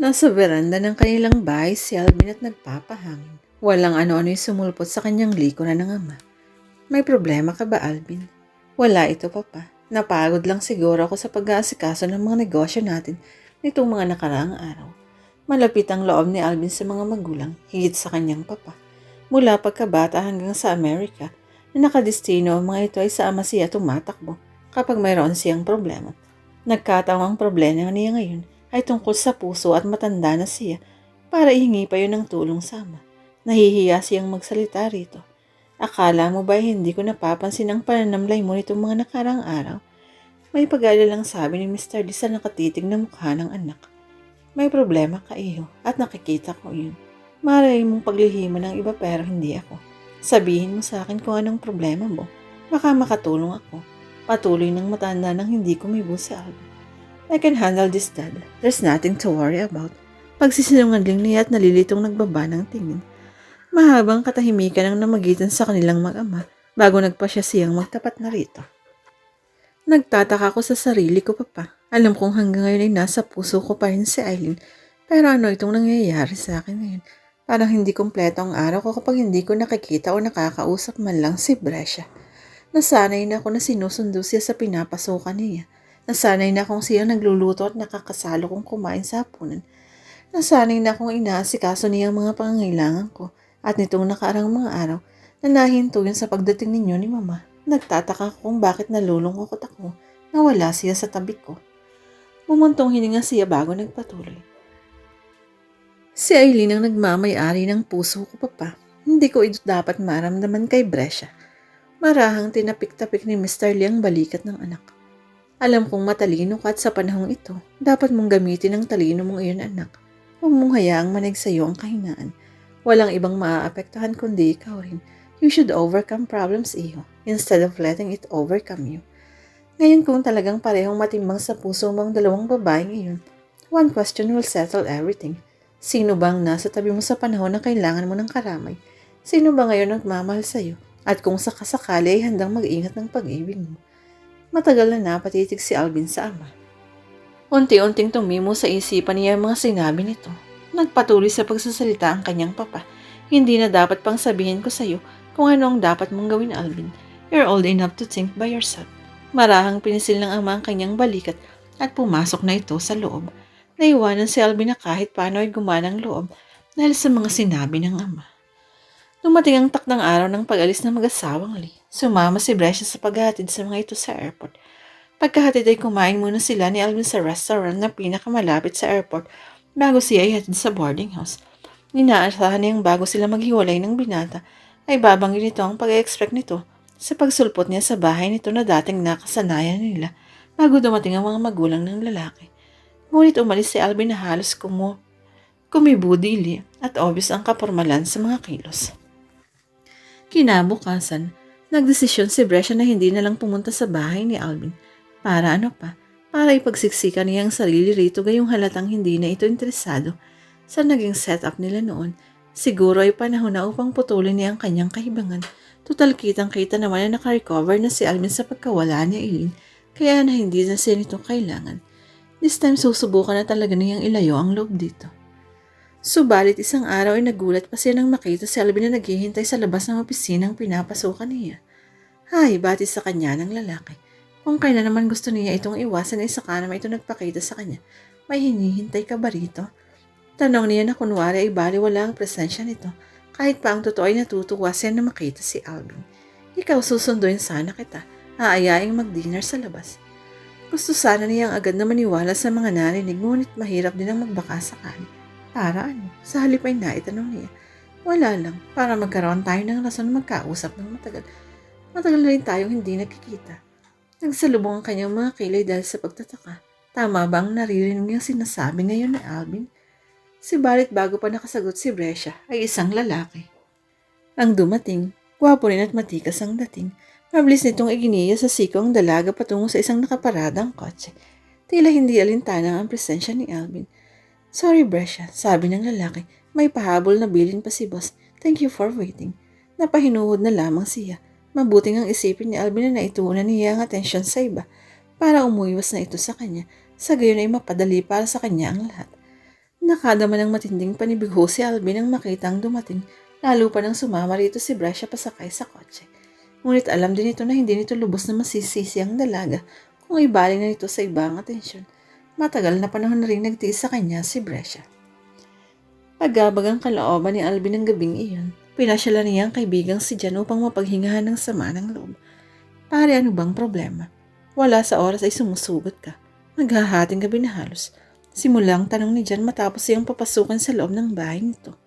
Nasa veranda ng kanilang bahay si Alvin at nagpapahangin. Walang ano-ano yung sumulpot sa kanyang likuran ng ama. May problema ka ba, Alvin? Wala ito, Papa. Napagod lang siguro ako sa pag-aasikaso ng mga negosyo natin nitong mga nakaraang araw. Malapit ang loob ni Alvin sa mga magulang, higit sa kanyang papa. Mula pagkabata hanggang sa Amerika, na nakadestino ang mga ito ay sa ama siya tumatakbo kapag mayroon siyang problema. Nagkataong ang problema niya ngayon ay tungkol sa puso at matanda na siya para ihingi pa yun ng tulong sa ama. Nahihiya siyang magsalita rito. Akala mo ba hindi ko napapansin ang pananamlay mo nitong mga nakarang araw? May pag-aalalang sabi ni Mr. D sa nakatitig na mukha ng anak. May problema ka iyo at nakikita ko yun. Maray mong paglihimo ng iba pero hindi ako. Sabihin mo sa akin kung anong problema mo. Baka makatulong ako. Patuloy ng matanda nang hindi kumibo si Alvin. I can handle this, Dad. There's nothing to worry about. Pagsisinungaling niya at nalilitong nagbaba ng tingin. Mahabang katahimikan ang namagitan sa kanilang mag-ama bago nagpa siya siyang magtapat na rito. Nagtataka ko sa sarili ko, Papa. Alam kong hanggang ngayon ay nasa puso ko pa rin si Eileen. Pero ano itong nangyayari sa akin ngayon? Parang hindi kompleto ang araw ko kapag hindi ko nakikita o nakakausap man lang si Brescia. Nasanay na ako na sinusundo siya sa pinapasukan niya. Nasanay na akong siya nagluluto at nakakasalo kong kumain sa hapunan. Nasanay na akong inaasikaso niya ang mga pangangailangan ko. At nitong nakaarang mga araw, na nahinto yun sa pagdating ninyo ni Mama. Nagtataka ko kung bakit nalulungkot ako na wala siya sa tabi ko. Mumuntong hininga siya bago nagpatuloy. Si Aileen ang nagmamayari ng puso ko, Papa. Hindi ko ito dapat maramdaman kay Brescia. Marahang tinapik-tapik ni Mr. Lee ang balikat ng anak. Alam kong matalino ka at sa panahong ito, dapat mong gamitin ang talino mong iyon anak. Huwag mong hayaang manig sa ang kahinaan. Walang ibang maaapektuhan kundi ikaw rin. You should overcome problems, iyo, instead of letting it overcome you. Ngayon kung talagang parehong matimbang sa puso mo ang dalawang babae ngayon, one question will settle everything. Sino bang nasa tabi mo sa panahon na kailangan mo ng karamay? Sino ba ngayon nagmamahal sa iyo? At kung sakasakali ay handang mag-ingat ng pag-ibig mo. Matagal na napatitig si Alvin sa ama. Unti-unting tumimo sa isipan niya ang mga sinabi nito. Nagpatuloy sa pagsasalita ang kanyang papa. Hindi na dapat pang sabihin ko sa iyo kung ano ang dapat mong gawin, Alvin. You're old enough to think by yourself. Marahang pinisil ng ama ang kanyang balikat at pumasok na ito sa loob. Naiwanan si Alvin na kahit paano ay gumanang loob dahil sa mga sinabi ng ama. Dumating ang takdang araw ng pag-alis ng mag-asawang Lee. Sumama si Brescia sa paghahatid sa mga ito sa airport. Pagkahatid ay kumain muna sila ni Alvin sa restaurant na pinakamalapit sa airport bago siya ay hatid sa boarding house. Ninaasahan niyang bago sila maghiwalay ng binata ay babanggit nito ang pag-expect nito sa pagsulpot niya sa bahay nito na dating nakasanayan nila bago dumating ang mga magulang ng lalaki. Ngunit umalis si Alvin na halos kumu kumibudili at obvious ang kapormalan sa mga kilos. Kinabukasan, nagdesisyon si Brescia na hindi na lang pumunta sa bahay ni Alvin. Para ano pa? Para ipagsiksikan niya ang sarili rito gayong halatang hindi na ito interesado sa naging setup nila noon. Siguro ay panahon na upang putulin niya ang kanyang kahibangan. Tutal kitang-kita naman na nakarecover na si Alvin sa pagkawala ni Eileen, kaya na hindi na siya nito kailangan. This time susubukan na talaga niyang ilayo ang loob dito. Subalit isang araw ay nagulat pa siya nang makita si Alvin na naghihintay sa labas ng opisinang pinapasukan niya. Hay, bati sa kanya ng lalaki. Kung kailan naman gusto niya itong iwasan ay saka naman ito nagpakita sa kanya. May hinihintay ka ba rito? Tanong niya na kunwari ay bali wala ang presensya nito. Kahit pa ang totoo ay natutuwa siya na makita si Alvin. Ikaw susunduin sana kita. Aayaing mag-dinner sa labas. Gusto sana niyang agad na maniwala sa mga narinig ngunit mahirap din ang magbaka sakali. Para? Sa halip ay naitanong niya. Wala lang, para magkaroon tayo ng rason magkausap ng matagal. Matagal na rin tayong hindi nagkikita. Nagsalubong ang kanyang mga kilay dahil sa pagtataka. Tama ba ang naririnig niyang sinasabi ngayon ni Alvin? Si Balit bago pa nakasagot si Brescia ay isang lalaki. Ang dumating, gwapo rin at matikas ang dating. Mabilis nitong iginiya sa siko ang dalaga patungo sa isang nakaparadang kotse. Tila hindi alintana ang presensya ni Alvin. Sorry, Brescia, sabi ng lalaki. May pahabol na bilin pa si boss. Thank you for waiting. Napahinuhod na lamang siya. Mabuting ang isipin ni Alvin na naituunan niya ang atensyon sa iba para umuiwas na ito sa kanya. Sa gayon ay mapadali para sa kanya ang lahat. Nakadama ng matinding panibigho si Alvin nang makita ang dumating, lalo pa nang sumama rito si Brescia pasakay sa kotse. Ngunit alam din ito na hindi nito lubos na masisisi ang dalaga kung ibaling na nito sa ibang atensyon. Matagal na panahon na rin nagtiis sa kanya si Brescia. Pagabag ang kalooban ni Alvin ng gabing iyon, pinasyala niya ang kaibigang si Jan upang mapaghingahan ng sama ng loob. Pare, ano bang problema? Wala sa oras ay sumusugot ka. Naghahating gabi na halos. Simulang tanong ni Jan matapos siyang papasukan sa loob ng bahay nito.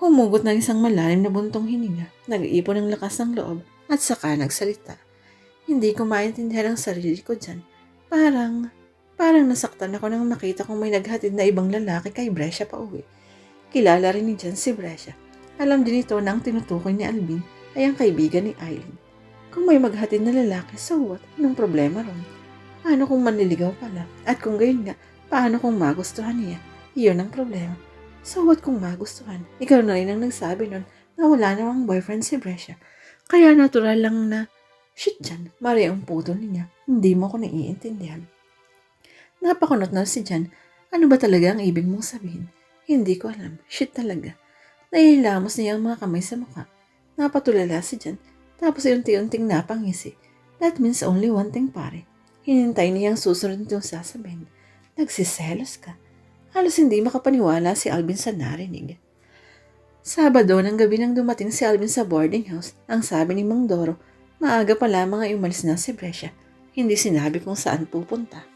Humugot ng isang malalim na buntong hininga, nag-iipon ng lakas ng loob at saka nagsalita. Hindi ko maintindihan ang sarili ko dyan. Parang, parang nasaktan ako nang makita kong may naghatid na ibang lalaki kay Brescia pa uwi. Kilala rin ni Jan si Brescia. Alam din ito na ang tinutukoy ni Alvin ay ang kaibigan ni Eileen. Kung may maghatid na lalaki, so what? Anong problema ron? Paano kung manliligaw pala? At kung gayon nga, paano kung magustuhan niya? Iyon ang problema. So what kung magustuhan? Ikaw na rin ang nagsabi nun na wala namang boyfriend si Brescia. Kaya natural lang na, shit Jan, mari ang puto niya. Hindi mo ko naiintindihan. Napakunot na si Jan. Ano ba talaga ang ibig mong sabihin? Hindi ko alam. Shit talaga. Nailamos niya ang mga kamay sa mukha. Napatulala si Jan. Tapos unti-unting napangisi. That means only one thing pare. Hinintay niya ang susunod nitong sasabihin. Nagsiselos ka. Halos hindi makapaniwala si Alvin sa narinig. Sabado ng gabi nang dumating si Alvin sa boarding house, ang sabi ni Mang Doro, maaga pa lamang ay umalis na si Brescia. Hindi sinabi kung saan pupunta.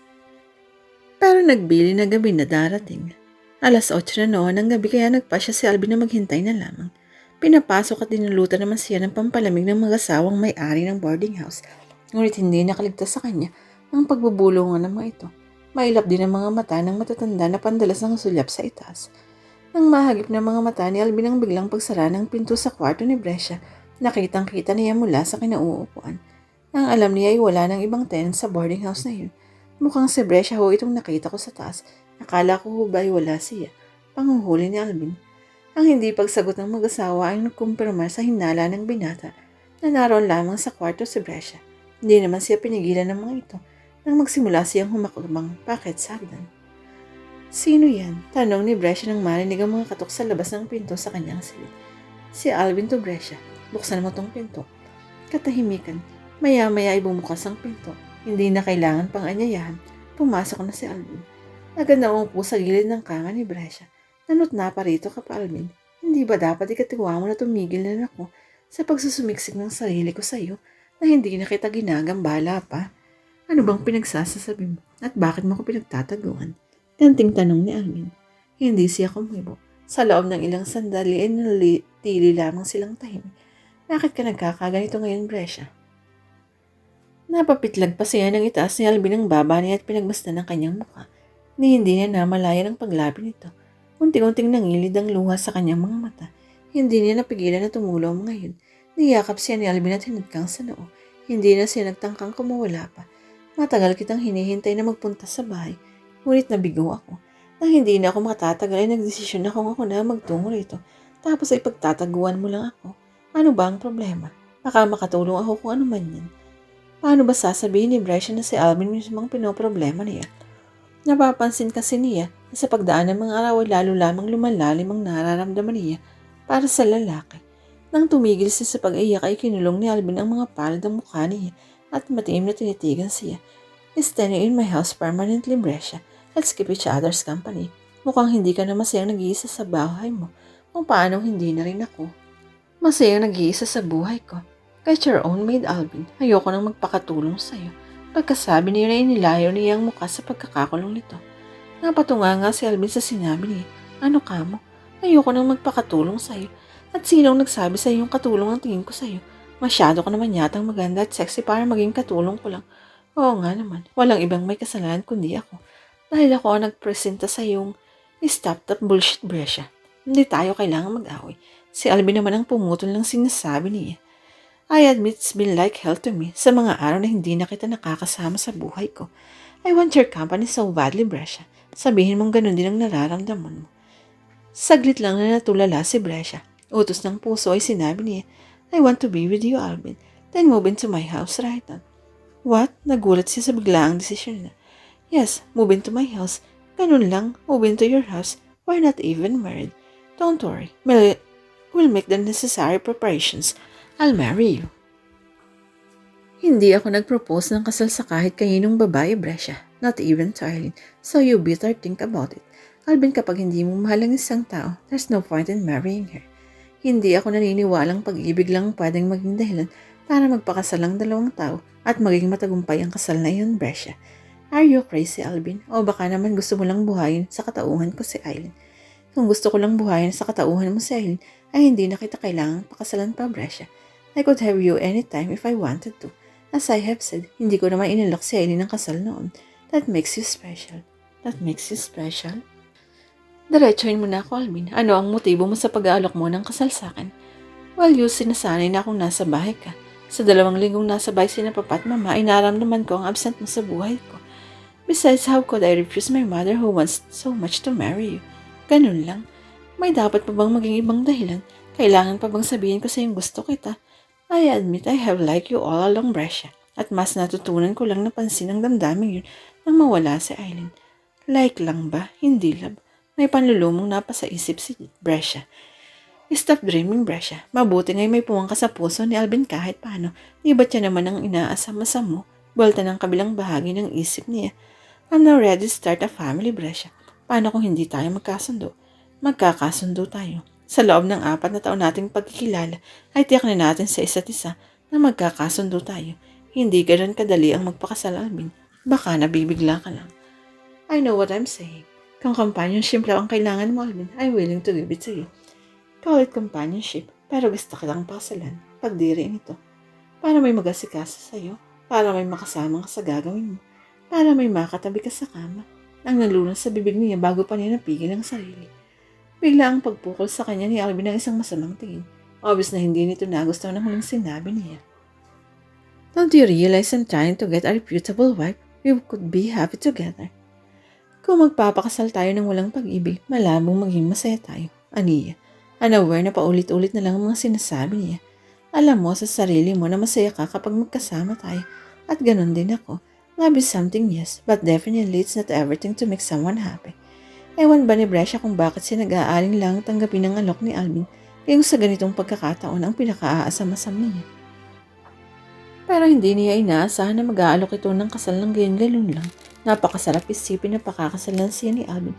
Pero nagbili na gabi na darating. Alas 8 na noon ng gabi kaya nagpa siya si Alvin na maghintay na lamang. Pinapasok at dinulutan naman siya ng pampalamig ng mag-asawang may-ari ng boarding house. Ngunit hindi nakaligtas sa kanya ang pagbubulungan ng mga ito. Mailap din ang mga mata ng matatanda na pandalas ng sulyap sa itaas. Nang mahagip ng mga mata ni Alvin ang biglang pagsara ng pinto sa kwarto ni Brescia, nakitang kita niya mula sa kinauupuan. Ang alam niya ay wala ng ibang tenant sa boarding house na yun. Mukhang si Brescia ho itong nakita ko sa taas. Akala ko ho ba ay wala siya. Panguhuli ni Alvin. Ang hindi pagsagot ng mag-asawa ay nagkumpirma sa hinala ng binata na naroon lamang sa kwarto si Brescia. Hindi naman siya pinigilan ng mga ito nang magsimula siyang humakulmang pakit sa hagdan. Sino yan? Tanong ni Brescia nang marinig ang mga katok sa labas ng pinto sa kanyang silid. Si Alvin to Brescia. Buksan mo tong pinto. Katahimikan. Maya-maya ay bumukas ang pinto. Hindi na kailangan pang anyayahan. Pumasok na si Alvin. Agad na umupo sa gilid ng kama ni Brescia. Nanot na pa rito ka pa, Alvin. Hindi ba dapat ikatiwa mo na tumigil na ako sa pagsusumiksik ng sarili ko sa iyo na hindi na kita ginagambala pa? Ano bang pinagsasasabi mo? At bakit mo ko pinagtataguan? Ganting tanong ni Alvin. Hindi siya kumibo. Sa loob ng ilang sandali ay nalitili lamang silang tahimik. Bakit ka nagkakaganito ngayon, Brescia? Napapitlag pa siya ng itaas ni Alvin ang baba niya at pinagmasdan ng kanyang mukha. Ni hindi niya namalayan ang paglabi nito. Unting-unting nangilid ang luha sa kanyang mga mata. Hindi niya napigilan na tumulong ngayon. Niyakap siya ni Alvin at hinadkang sa noo. Hindi na siya nagtangkang kumawala pa. Matagal kitang hinihintay na magpunta sa bahay. Ngunit nabigo ako. Nang hindi na ako makatatagal ay nagdesisyon akong ako na magtungo rito. Tapos ay pagtataguan mo lang ako. Ano ba ang problema? Baka makatulong ako kung ano man yan. Paano ba sasabihin ni Brescia na si Alvin mismo ang pinoproblema niya? Napapansin kasi niya na sa pagdaan ng mga araw ay lalo lamang lumalalim ang nararamdaman niya para sa lalaki. Nang tumigil siya sa pag-iyak ay kinulong ni Alvin ang mga palad ng mukha niya at matiim na tinitigan siya. Staying in my house permanently, Brescia. Let's keep each other's company. Mukhang hindi ka na masayang nag-iisa sa bahay mo. Kung paano hindi na rin ako. Masayang nag-iisa sa buhay ko. Get your own maid, Alvin. Ayoko nang magpakatulong sa'yo. Pagkasabi niya na inilayo niya ang mukha sa pagkakakulong nito. Napatunga nga si Alvin sa sinabi niya. Ano ka mo? Ayoko nang magpakatulong sa'yo. At sinong nagsabi sa iyong katulong ang tingin ko sa'yo? Masyado ka naman yatang maganda at sexy para maging katulong ko lang. Oo nga naman. Walang ibang may kasalanan kundi ako. Dahil ako ang nagpresenta sa iyong stop that bullshit, Brescia. Hindi tayo kailangan mag-away. Si Alvin naman ang pumutol ng sinasabi niya. I admit it's been like hell to me sa mga araw na hindi na kita nakakasama sa buhay ko. I want your company so badly, Brescia. Sabihin mong ganun din ang nararamdaman mo. Saglit lang na natulala si Brescia. Utos ng puso ay sinabi niya, I want to be with you, Alvin. Then move into my house right now. What? Nagulat siya sa biglaang desisyon niya. Yes, move into my house. Ganun lang, move into your house. We're not even married. Don't worry, we'll make the necessary preparations. I'll marry you. Hindi ako nag-propose ng kasal sa kahit kaninong babae, Brescia. Not even to Eileen. So you better think about it. Alvin, kapag hindi mo mahal ang isang tao, there's no point in marrying her. Hindi ako naniniwalang pag-ibig lang pwedeng maging dahilan para magpakasal ang dalawang tao at maging matagumpay ang kasal na iyon, Brescia. Are you crazy, Alvin? O baka naman gusto mo lang buhayin sa katauhan ko si Eileen. Kung gusto ko lang buhayin sa katauhan mo si Eileen, ay hindi na kita kailangang pakasalan pa, Brescia. I could have you anytime if I wanted to. As I have said, hindi ko naman inalok si Eileen ng kasal noon. That makes you special. That makes you special. Diretsuhin mo na ako, Alvin. Ano ang motibo mo sa pag-aalok mo ng kasal sa akin? Well, you sinasanay na akong nasa bahay ka. Sa dalawang linggong nasa bahay si na papa mama, ay naramdaman ko ang absent mo sa buhay ko. Besides, how could I refuse my mother who wants so much to marry you? Ganun lang. May dapat pa bang maging ibang dahilan? Kailangan pa bang sabihin ko sa yung gusto kita? I admit I have liked you all along, Brescia. At mas natutunan ko lang napansin ang damdamin yun nang mawala si Eileen. Like lang ba? Hindi love. May panlulumong napasa isip si Brescia. Stop dreaming, Brescia. Mabuti nga'y may puwang sa puso ni Alvin kahit paano. Di ba't siya naman ang inaasam-asam mo? Bolta ng kabilang bahagi ng isip niya. I'm now ready to start a family, Brescia. Paano kung hindi tayo magkasundo? Magkakasundo tayo. Sa loob ng apat na taon nating pagkikilala, ay tiyak na natin sa isa't isa na magkakasundo tayo. Hindi ganun kadali ang magpakasal, Alvin. Baka nabibigla ka lang. I know what I'm saying. Kung companionship lang ang kailangan mo, Alvin, I'm willing to give it to you. Call it companionship, pero gusto ka lang pakasalan pag di rin ito. Para may mag-asikasa sa'yo, para may makasama ka sa gagawin mo, para may makatabi ka sa kama. Ang nalunas sa bibig niya bago pa niya napigil ang sarili. Bigla ang pagpukol sa kanya ni Alvin ng isang masamang tingin. Obvious na hindi nito nagustuhan ang huling sinabi niya. Don't you realize I'm trying to get a reputable wife? We could be happy together. Kung magpapakasal tayo ng walang pag-ibig, malabong maging masaya tayo. Aniya, unaware na paulit-ulit na lang ang mga sinasabi niya. Alam mo sa sarili mo na masaya ka kapag magkasama tayo. At ganun din ako. Love something yes, but definitely it's not everything to make someone happy. Ewan ba ni Brescia kung bakit siya nag-aaling lang tanggapin ang alok ni Alvin kayong sa ganitong pagkakataon ang pinaka-aasam-asam niya. Pero hindi niya inaasahan na mag-aalok ito ng kasal ng gayon-galon lang. Napakasarap isipin na pakakasalan siya ni Alvin.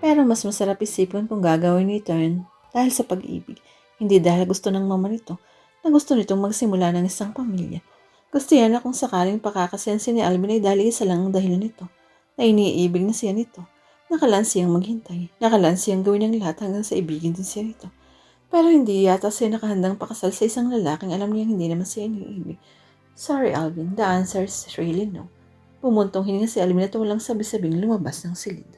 Pero mas masarap isipin kung gagawin nito yun dahil sa pag-ibig. Hindi dahil gusto ng mama nito na gusto nitong magsimula ng isang pamilya. Gusto yan na kung sakaling pakakasalan si ni Alvin ay dahil isa lang ang dahilan nito na iniibig na siya nito. Nakalaan siyang maghintay. Nakalaan siyang gawin ang lahat hanggang sa ibigin din siya nito. Pero hindi yata siya nakahandang pakasal sa isang lalaking alam niyang hindi naman siya iniibig. Sorry, Alvin. The answer is really no. Pumuntong hininga si Alvin at walang sabi-sabing lumabas ng silid.